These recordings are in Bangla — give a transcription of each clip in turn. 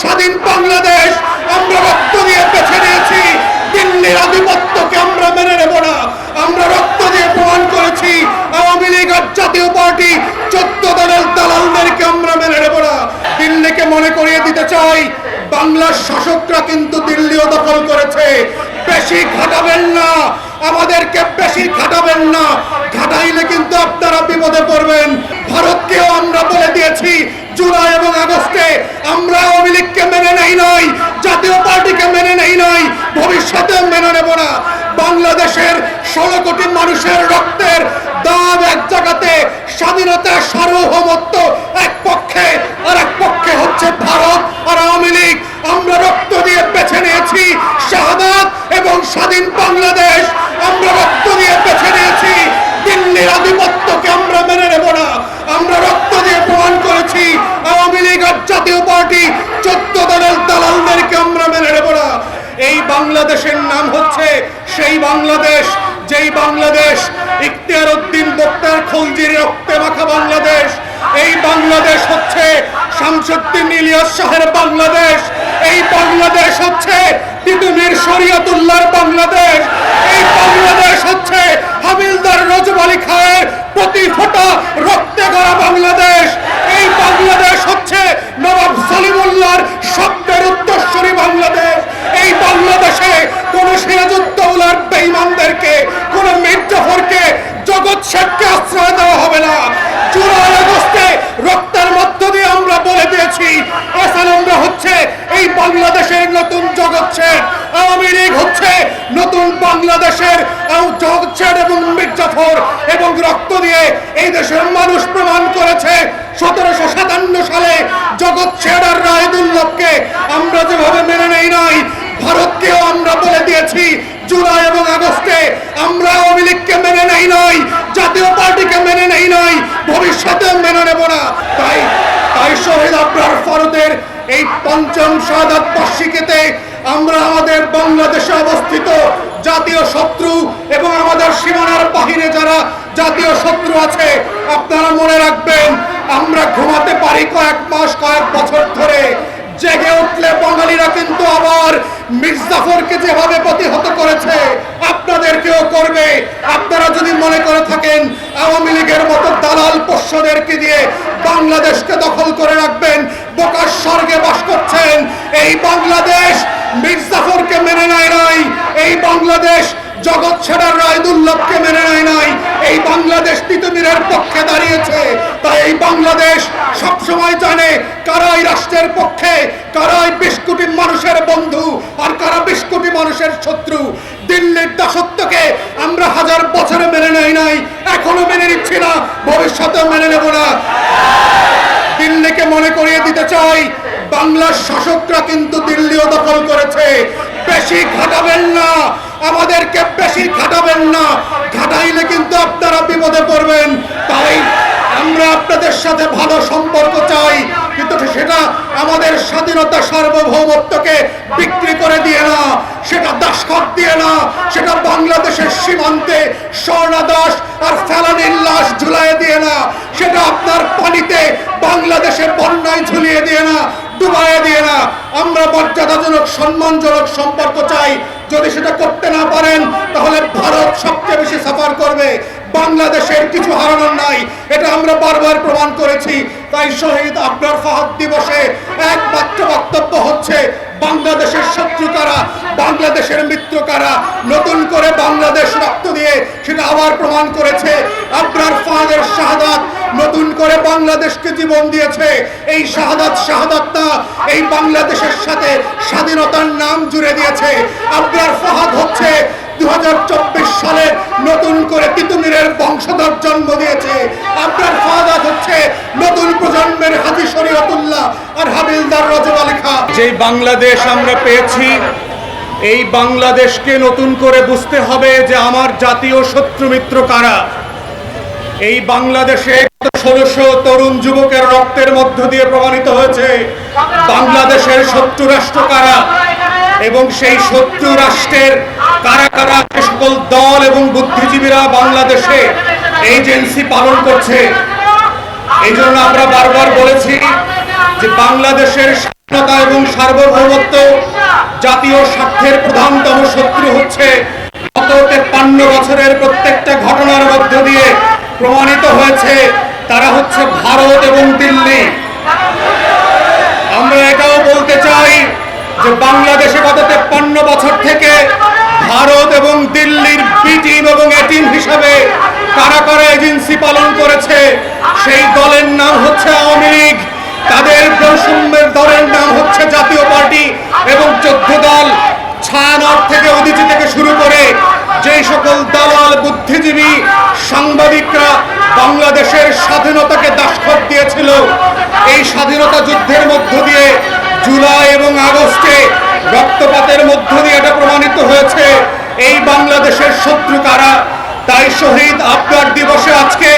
স্বাধীন বাংলাদেশ আমরা রক্ত দিয়ে বেছে নিয়েছি। দিল্লির আধিপত্যকে আমরা মেনে নেব না। আমরা রক্ত দিয়ে প্রমাণ করেছি, আওয়ামী লীগ আর জাতীয় পার্টি চোদ্দ দলের দালালদেরকে আমরা মেনে নেব না। দিল্লিকে মনে করিয়ে দিতে চাই, বাংলার শাসকরা কিন্তু দিল্লিও দখল করেছে। বেশি ঘাটাবেন না, আমাদেরকে বেশি ঘাটাবেন না। ঘাটাইলে কিন্তু আপনারা বিপদে পড়বেন। ভারতকেও আমরা বলে দিয়েছি জুলাই এবং আগস্টে আমরা আওয়ামী লীগকে মেনে নেই নাই জাতীয় পার্টিকে মেনে নেই নাই ভবিষ্যতে মেনে নেব না। বাংলাদেশের ষোলো কোটি মানুষের রক্তের দাম এক জায়গাতে, স্বাধীনতা সার্বভৌমত্ব এক পক্ষে, আর এক পক্ষে হচ্ছে ভারত আর আওয়ামী লীগ। আমরা রক্ত দিয়ে বেছে নিয়েছি শাহাদাত এবং স্বাধীন বাংলাদেশ। আমরা রক্ত দিয়ে বেছে নিয়েছি দিল্লির আধিপত্যকে আমরা মেনে নেব না আমরা রক্ত দিয়ে প্রমাণ করেছি আওয়ামী লীগ আর জাতীয় পার্টি চোদ্দ দলের দালালদেরকে আমরা মেনে নেব না এই বাংলাদেশের নাম হচ্ছে সেই বাংলাদেশ যেই বাংলাদেশ ইখতিয়ার উদ্দিন বক্তার রক্তে মাখা বাংলাদেশ, এই বাংলাদেশ হচ্ছে শামসুদ্দিন ইলিয়াস শাহের বাংলাদেশ, এই বাংলাদেশ হচ্ছে তিতুমির শরিয়তুল্লাহর বাংলাদেশ, এই বাংলাদেশ হচ্ছে হাবিলদার রজব আলী খায়ের প্রতি ফোঁটা রক্তে গড়া বাংলাদেশ, এই বাংলাদেশ হচ্ছে নবাব সলিমুল্লাহর শব্দের উত্তরস্বরী বাংলাদেশ, এই বাংলাদেশে কোন সিরাজউদ্দৌলার বেঈমানদেরকে, কোন মির্জাফরকে জগৎ শেখকে আশ্রয় দেওয়া হবে না। জুলাই আগস্টে রক্তের মধ্য দিয়ে আমরা বলে দিয়েছি এসান হচ্ছে এই বাংলাদেশের নতুন জগৎ শেখ আওয়ামী লীগ হচ্ছে নতুন বাংলাদেশের জগৎ শেখ এবং মির্জাফর এবং রক্ত দিয়ে এই দেশের মানুষ প্রমাণ করেছে, সতেরোশো সাতান্ন সালে জগৎ শেখ আর রায়দুল্লভকে আমরা যেভাবে মেনে নেই নাই, ভারতকেও আমরা বলে দিয়েছি জুলাই এবং আগস্টে আমরা আওয়ামী লীগকে মেনে নেই নাই, জাতীয় পার্টিকে মেনে নেই নাই ভবিষ্যতে মেনে নেব না। তাই তাই শহীদ আবরার ফরদের এই পঞ্চম শাহাদাত বার্ষিকীতে আমরা আমাদের বাংলাদেশে অবস্থিত জাতীয় শত্রু এবং আমাদের সীমানার বাহিরে যারা জাতীয় শত্রু আছে, আপনারা মনে রাখবেন, আমরা ঘুমাতে পারি কয়েক মাস, কয়েক বছর ধরে জেগে উঠলে বাঙালিরা কিন্তু আবার মির্জাফরকে যেভাবে প্রতিহত করেছে, আপনাদেরকেও করবে। আপনারা যদি মনে করে থাকেন, আওয়ামী লীগের মতো দালাল পোষ্যদেরকে দিয়ে বাংলাদেশকে দখল করে রাখবেন বোকার স্বর্গে বাস করছেন, এই বাংলাদেশ মির্জাফরকে মেনে নেয় নাই, এই বাংলাদেশ জগৎ ছেড়ার রায়দুল্লভকে মেনে নেয় নাই এই বাংলাদেশ তিতুমিরের পক্ষে দাঁড়িয়েছে। তাই এই বাংলাদেশ সবসময় জানে কারা এই রাষ্ট্রের পক্ষে কারা এই বিশ কোটি মানুষের বন্ধু আর কারা বিশ কোটি মানুষের শত্রু। দিল্লির দাসত্বকে আমরা হাজার বছরে মেনে নেই নাই, এখনও মেনে নিচ্ছি না, ভবিষ্যতেও মেনে নেব না। দিল্লিকে মনে করিয়ে দিতে চাই, বাংলার শাসকরা কিন্তু দিল্লিও দখল করেছে। বেশি ঘাটাবেন না। আমাদেরকে বেশি ঘাটাবেন না। ঘাটাইলে কিন্তু আপনারা বিপদে পড়বেন। তাই আমরা আপনাদের সাথে ভালো সম্পর্ক চাই। কিন্তু সেটা আমাদের স্বাধীনতা সার্বভৌমত্বকে বিক্রি করে দিয়ে না, সেটা দাসখত দিয়ে না, সেটা বাংলাদেশের সীমান্তে স্বর্ণা দাস আর ফেলানির লাশ ঝুলাই দিয়ে না, সেটা আপনার পানিতে বাংলাদেশের বন্যায় ঝুলিয়ে দিয়ে না, ডুবাইয়ে দিয়ে না। আমরা মর্যাদাজনক, সম্মানজনক সম্পর্ক চাই। যদি সেটা করতে না পারেন, তাহলে ভারত সবচেয়ে বেশি সাফার করবে। বাংলাদেশের কিছু হারানোর নাই। এটা আমরা বারবার প্রমাণ করেছি। তাই শহীদ আবরার ফাহাদ দিবসে একমাত্র বক্তব্য হচ্ছে, বাংলাদেশের শত্রু কারা, বাংলাদেশের মিত্র কারা? নতুন করে বাংলাদেশ রক্ত দিয়ে সেটা আবার প্রমাণ করেছে আবরার ফাহাদের শাহাদাত। নতুন করে বাংলাদেশকে জীবন দিয়েছে এই শাহাদাত শাহাদাতটা এই বাংলাদেশের সাথে স্বাধীনতার নাম জুড়ে দিয়েছে। আবরার ফাহাদ হচ্ছে দু সালে নতুন করে তিতুমিরের বংশধর জন্ম দিয়েছে। আপনার ফাদাত হচ্ছে নতুন প্রজন্মের শরীয়তুল্লাহ আর হাবিলদার রজব আলী খান। যে বাংলাদেশ আমরা পেয়েছি, এই বাংলাদেশকে নতুন করে বুঝতে হবে যে আমার জাতীয় শত্রু মিত্র কারা। এই বাংলাদেশে ষোলশো তরুণ যুবকের রক্তের মধ্য দিয়ে প্রমাণিত হয়েছে, বাংলাদেশের শত্রু রাষ্ট্র কারা। এবং সেই শত্রু রাষ্ট্রের কারা কারা যে সকল দল এবং বুদ্ধিজীবীরা বাংলাদেশে এজেন্সি পালন করছে, এই জন্য আমরা বারবার বলেছি যে বাংলাদেশের স্বাধীনতা এবং সার্বভৌমত্ব জাতীয় স্বার্থের প্রধানতম শত্রু হচ্ছে গত তেপ্পান্ন বছরের প্রত্যেকটা ঘটনার মধ্য দিয়ে প্রমাণিত হয়েছে, তারা হচ্ছে ভারত এবং দিল্লি আমরা এটাও বলতে চাই যে বাংলাদেশে গত তেপ্পান্ন বছর থেকে ভারত এবং দিল্লির বি টিম এবং এ টিম হিসাবে কারা কারা এজেন্সি পালন করেছে, সেই দলের নাম হচ্ছে আওয়ামী লীগ। তাদের বৈষম্যের দলের নাম হচ্ছে জাতীয় পার্টি এবং চোদ্দ দল ছায়ানট থেকে উদিচি থেকে শুরু করে যেই সকল দালাল বুদ্ধিজীবী সাংবাদিকরা বাংলাদেশের স্বাধীনতাকে দাসখত দিয়েছিল, এই স্বাধীনতা যুদ্ধের মধ্য দিয়ে জুলাই এবং আগস্টে রক্তপাতের মধ্য দিয়ে এটা প্রমাণিত হয়েছে। এই বাংলাদেশের শত্রু কারা? তাই শহীদ আবদার দিবসে আজকে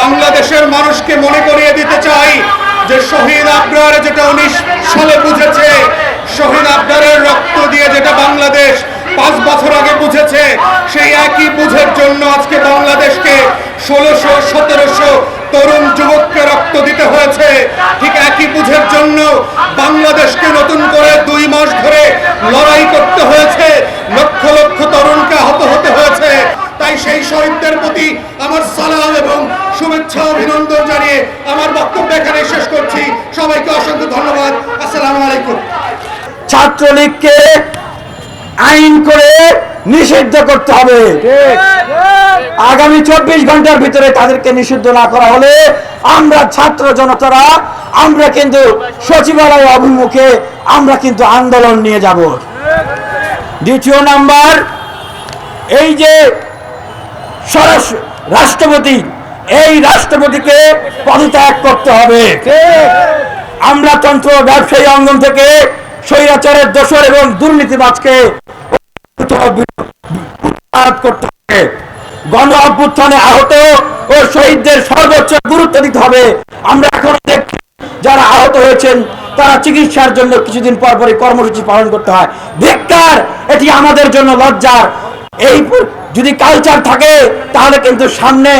বাংলাদেশের মানুষকে মনে করিয়ে দিতে চাই যে শহীদ আবরার যেটা উনিশ সালে বুঝেছে, শহীদ আবদারের রক্ত দিয়ে যেটা বাংলাদেশ পাঁচ বছর আগে বুঝেছে, সেই একই বুঝের জন্য আজকে বাংলাদেশকে ষোলোশো, সতেরোশো তরুণ যুবককে রক্ত দিতে হয়েছে। ঠিক একই বুঝের জন্য বাংলাদেশকে নতুন করে দুই মাস ধরে লড়াই করতে হয়েছে। লক্ষ লক্ষ তরুণকে আহত হতে হয়েছে। তাই সেই শহীদদের প্রতি আমার সালাম এবং শুভেচ্ছা, অভিনন্দন জানিয়ে আমার বক্তব্য এখানে শেষ করছি। সবাইকে অসংখ্য ধন্যবাদ। আসসালামু আলাইকুম। ছাত্রলীগকে আইন করে নিষিদ্ধ করতে হবে। আগামী চব্বিশ ঘণ্টার ভিতরে তাদেরকে নিষিদ্ধ না করা হলে আমরা ছাত্র জনতারা আমরা কিন্তু সচিবালয় অভিমুখে আমরা কিন্তু আন্দোলন নিয়ে যাব। দ্বিতীয় নাম্বার এই যে সরাস- রাষ্ট্রপতি এই রাষ্ট্রপতিকে পদত্যাগ করতে হবে। আমরা তন্ত্র ব্যবসায়ী অঙ্গন থেকে স্বৈরাচারের দোষর এবং দুর্নীতিবাজকে গণ অভ্যুত্থানে আহত ও শহীদদের সর্বোচ্চ গুরুত্ব দিতে হবে। আমরা এখন দেখছি যারা আহত হয়েছেন, তারা চিকিৎসার জন্য কিছুদিন পর পরই কর্মসূচি পালন করতে হয়। এটি আমাদের জন্য লজ্জার। এই যদি কালচার থাকে, তাহলে কিন্তু সামনে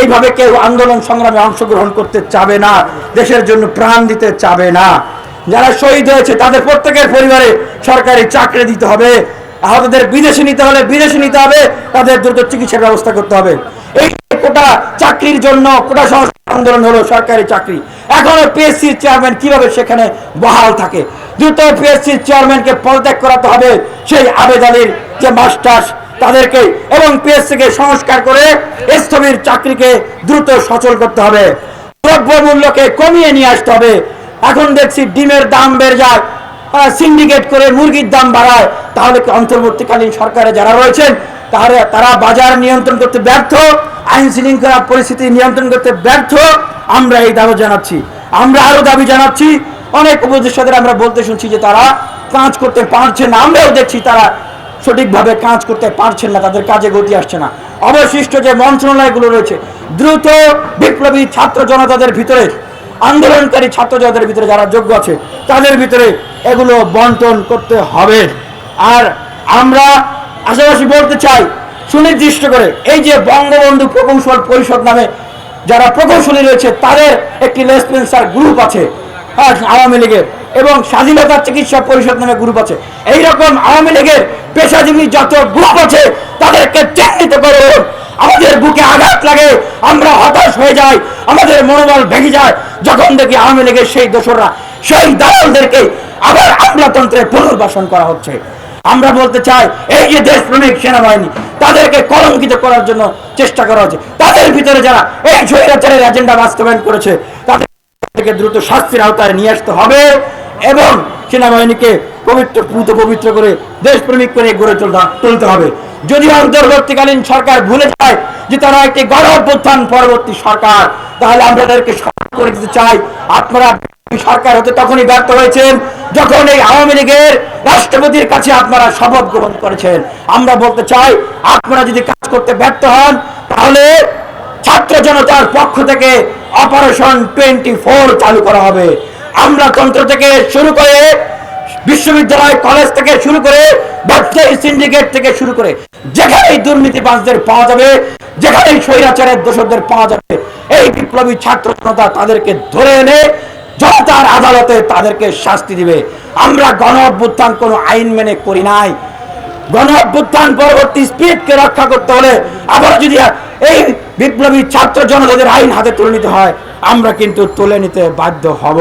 এইভাবে কেউ আন্দোলন সংগ্রামে অংশগ্রহণ করতে চাবে না, দেশের জন্য প্রাণ দিতে চাবে না। যারা শহীদ হয়েছে, তাদের প্রত্যেকের পরিবারে সরকারি চাকরি দিতে হবে। আহতদের বিদেশে নিতে হলে বিদেশে নিতে হবে, তাদের দ্রুত চিকিৎসার ব্যবস্থা করতে হবে। এই কোটা চাকরির জন্য, কোটা সংস্কার আন্দোলন হলো সরকারি চাকরি। এখনও পিএসসি চেয়ারম্যান কীভাবে সেখানে বহাল থাকে? দ্রুত পিএসসি চেয়ারম্যানকে পদত্যাগ করাতে হবে, সেই আবেদ আলীর যে মাস্টার্স, তাদেরকে এবং পিএসসি কে সংস্কার করে স্থবির চাকরিকে দ্রুত সচল করতে হবে। দ্রব্য মূল্যকে কমিয়ে নিয়ে আসতে হবে। এখন দেখছি ডিমের দাম বেড়ে যায়। সিন্ডিকেট করে মুরগির দাম বাড়ায়, তাহলে অন্তর্বর্তীকালীন সরকারে যারা রয়েছেন, তাহলে তারা বাজার নিয়ন্ত্রণ করতে ব্যর্থ, আইন শৃঙ্খলা পরিস্থিতি নিয়ন্ত্রণ করতে ব্যর্থ, আমরা এই দাবি জানাচ্ছি। আমরা আরও দাবি জানাচ্ছি, অনেক উপদেষ্টাদের আমরা বলতে শুনছি যে তারা কাজ করতে পারছে না, আমরাও দেখছি তারা সঠিকভাবে কাজ করতে পারছেন না, তাদের কাজে গতি আসছে না। অবশিষ্ট যে মন্ত্রণালয়গুলো রয়েছে, দ্রুত বিপ্লবী ছাত্র জনতাদের ভিতরে আন্দোলনকারী ছাত্র জনতাদের ভিতরে যারা যোগ্য আছে তাদের ভিতরে এগুলো বন্টন করতে হবে। আর আমরা আশেপাশে বলতে চাই সুনির্দিষ্ট করে এই যে বঙ্গবন্ধু প্রকৌশল পরিষদ নামে যারা প্রকৌশলী রয়েছে তাদের একটি লেসপেন্সার গ্রুপ আছে হ্যাঁ, আওয়ামী লীগের এবং স্বাধীনতা চিকিৎসা পরিষদ নামে গ্রুপ আছে। এইরকম আওয়ামী লীগের পেশাজীবী যত গ্রুপ আছে তাদেরকে চিহ্নিত করুন। আমাদের বুকে আঘাত লাগে, আমরা হতাশ হয়ে যাই, আমাদের মনোবল ভেঙে যায়। যখন দেখি আওয়ামী লীগের সেই দোসররা, সেই দালালদেরকে আবার আমলাতন্ত্রে পুনর্বাসন করা হচ্ছে। আমরা বলতে চাই, এই যে দেশপ্রেমিক সেনাবাহিনী, তাদেরকে কলঙ্কিত করার জন্য চেষ্টা করা হচ্ছে। তাদের ভিতরে যারা এই স্বৈরাচারের এজেন্ডা বাস্তবায়ন করেছে তাদের থেকে দ্রুত শাস্তির আওতায় নিয়ে আসতে হবে এবং সেনাবাহিনীকে পবিত্র, পুত পবিত্র করে দেশপ্রেমিক করে গড়ে তুলতে- তুলতে হবে। যদি অন্তর্বর্তীকালীন সরকার ভুলে যায় যে তারা একটি গণ পরবর্তী সরকার, তাহলে আমরা তাদেরকে করে দিতে চাই। আপনারা সরকার হতে তখনই ব্যর্থ হয়েছেন যখন এই আওয়ামী লীগের রাষ্ট্রপতির কাছে আপনারা শপথ গ্রহণ করেছেন। আমরা বলতে চাই, আপনারা যদি কাজ করতে ব্যর্থ হন, তাহলে ছাত্র জনতার পক্ষ থেকে অপারেশন টোয়েন্টি চালু করা হবে। আমরা তন্ত্র থেকে শুরু করে বিশ্ববিদ্যালয়, কলেজ থেকে শুরু করে সিন্ডিকেট থেকে শুরু করে যেখানেই দুর্নীতিবাজদের পাওয়া যাবে, যেখানেই স্বৈরাচারের দোষরদের পাওয়া যাবে, এই বিপ্লবী ছাত্র জনতা তাদেরকে ধরে এনে জনতার আদালতে তাদেরকে শাস্তি দিবে। আমরা গণ অভ্যুত্থান কোনো আইন মেনে করি নাই। গণ অভ্যুত্থান পরবর্তী স্পিডকে রক্ষা করতে হলে আবার যদি এই বিপ্লবী ছাত্র জনতাদের আইন হাতে তুলে নিতে হয়, আমরা কিন্তু তুলে নিতে বাধ্য হব।